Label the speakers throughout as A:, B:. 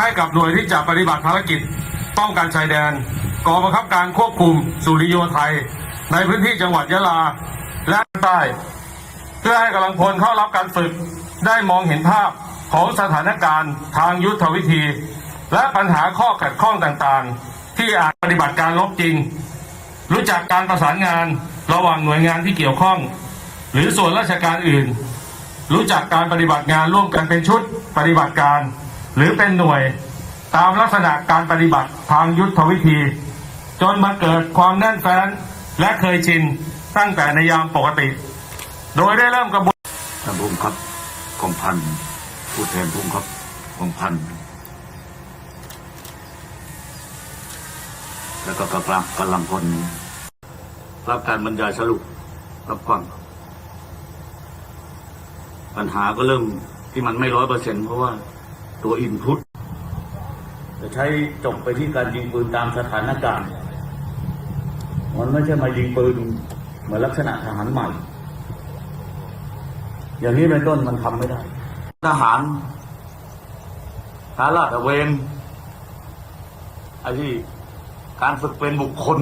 A: ให้กับหน่วยที่จะปฏิบัติภารกิจป้องกันชายแดนกองบังคับการควบคุมสุริโยไทย ในพื้นที่จังหวัดยะลาและใต้เพื่อให้กำลังพลเข้ารับการฝึกได้มองเห็นภาพของสถานการณ์ทางยุทธวิธี และปัญหาข้อขัดข้องต่างๆ ที่อาจปฏิบัติการลบจริง รู้จักการประสานงานระหว่างหน่วยงานที่เกี่ยวข้อง หรือส่วนราชการอื่น รู้จักการปฏิบัติงานร่วมกันเป็นชุดปฏิบัติการ หรือเป็นหน่วยตามลักษณะการปฏิบัติทางยุทธวิธี จนมาเกิดความแน่นแฟ้นและเคยชินตั้งแต่ในยามปกติ โดยได้เริ่มกระบวน
B: ท่านผู้บังคับกองพันผู้แทนผู้บังคับกองพันแล้วก็กำลังกำลังพลรับการบรรยายสรุปรับฟังปัญหาก็เริ่มที่มันไม่ร้อยเปอร์เซ็นเพราะว่า ตัวอินพุตจะใช้จบไปที่การยิงปืนตามสถานการณ์ มันไม่ใช่มายิงปืนเหมือนลักษณะทหารใหม่ อย่างนี้เป็นต้นมันทำไม่ได้ ทหารทหารลาดตะเวนไอ้ที่การฝึกเป็นบุคคล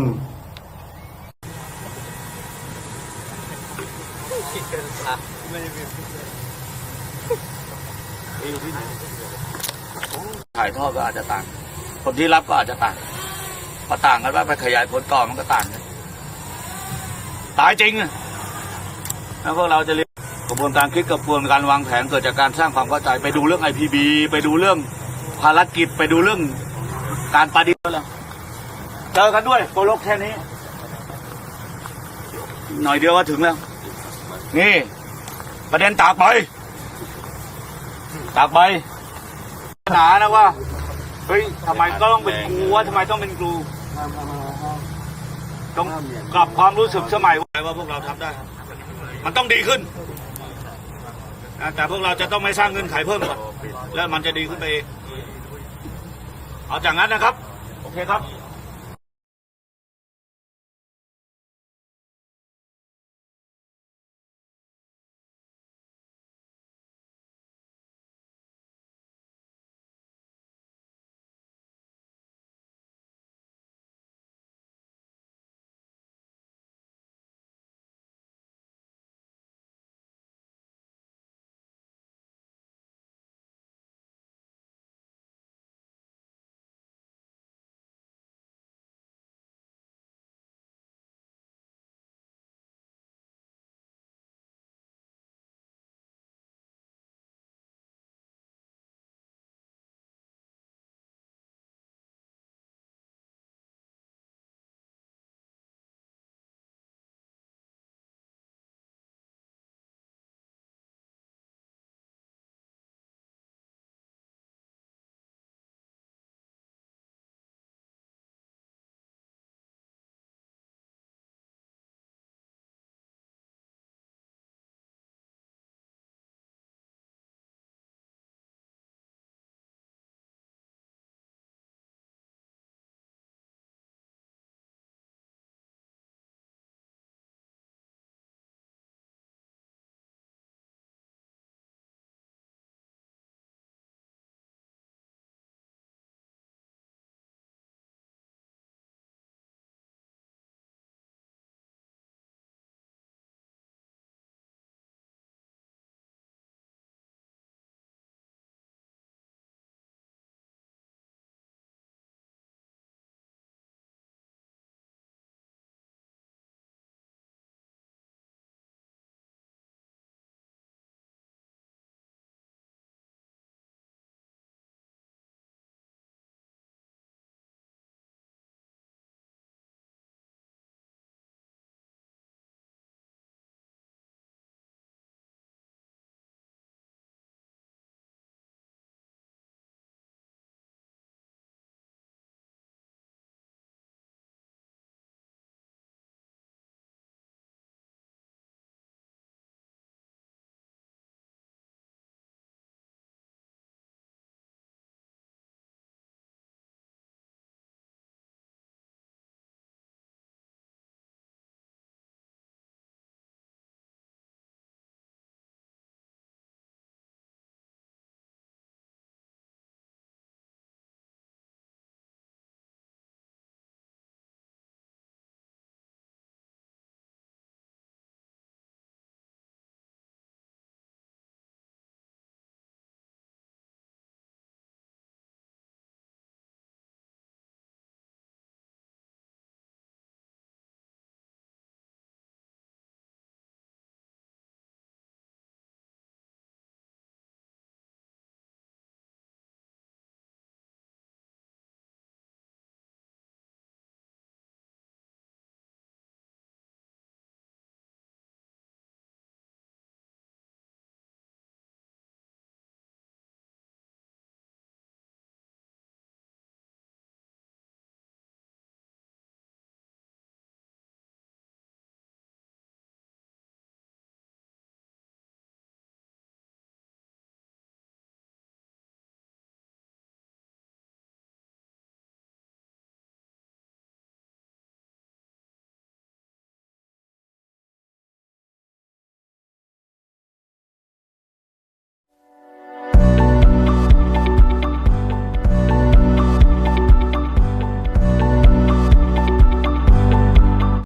B: ไม่ได้เป็น ถ่ายทอดก็อาจจะต่าง คนที่รับก็อาจจะต่างพอต่างกันว่าไปขยายผลต่อมันก็ต่างกันตายจริงอะแล้วพวกเราจะเรียนกระบวนการคิดกระบวนการวางแผนเกิดจากการสร้างความเข้าใจไปดูเรื่อง IPB ไปดูเรื่องภารกิจไปดูเรื่องการปฏิบัติแล้วเจอกันด้วยโกลกแค่นี้ หน่อยเดียวก็ถึงแล้ว นี่ ประเด็นตากใบตากใบ ปัญหานะว่า เฮ้ยทำไมก็ต้องเป็นกูวะทำไมต้องเป็นกูต้องกลับความรู้สึกสมัยว่าพวกเราทำได้ มันต้องดีขึ้นแต่พวกเราจะต้องไม่สร้างเงื่อนไขเพิ่มก่อนแล้วมันจะดีขึ้นไป เอาจากนั้นนะครับ โอเคครับ